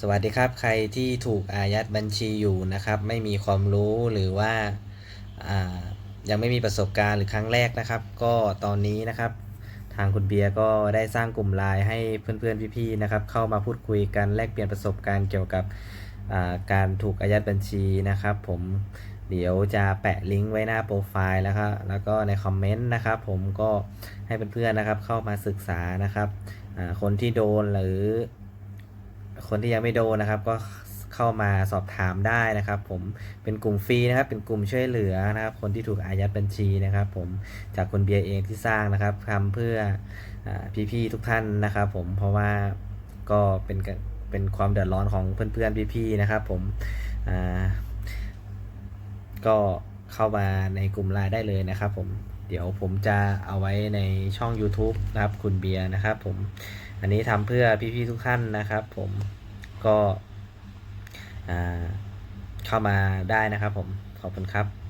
สวัสดีครับ ใครที่ถูกอายัดบัญชีอยู่นะครับ ไม่มีความรู้หรือว่าายังไม่มีประสบการณ์หรือครั้งแรกนะครับ ก็ตอนนี้นะครับ ทางคุณเบียร์ก็ได้สร้างกลุ่มไลน์ให้เพื่อนๆพี่ๆนะครับ เข้ามาพูดคุยกันแลกเปลี่ยนประสบการณ์เกี่ยวกับาการถูกอายัดบัญชีนะครับ ผมเดี๋ยวจะแปะลิงก์ไว้หน้าโปรไฟล์แล้วครับแล้วก็ในคอมเมนต์นะครับ ผมก็ให้เพื่อนๆนะครับเข้ามาศึกษานะครับคนที่โดนหรือ คนที่ยังไม่โดนนะครับ ก็เข้ามาสอบถามได้นะครับ ผมเป็นกลุ่มฟรีนะครับ เป็นกลุ่มช่วยเหลือนะครับ คนที่ถูกอายัดบัญชีนะครับ ผมจากคนเบียร์เองที่สร้างนะครับทำเพื่ออพี่ๆทุกท่านนะครับ ผมเพราะว่าก็เป็นเป็นความเดือดร้อนของเพื่อนๆพี่ๆนะครับ ผมก็ เข้ามาในกลุ่มไลน์ได้เลยนะครับผมเดี๋ยวผมจะเอาไว้ในช่อง YouTube นะครับ คุณเบียร์นะครับผมอันนี้ทำเพื่อพี่ๆทุกท่านนะครับ ผมก็เข้ามาได้นะครับผมขอบคุณครับ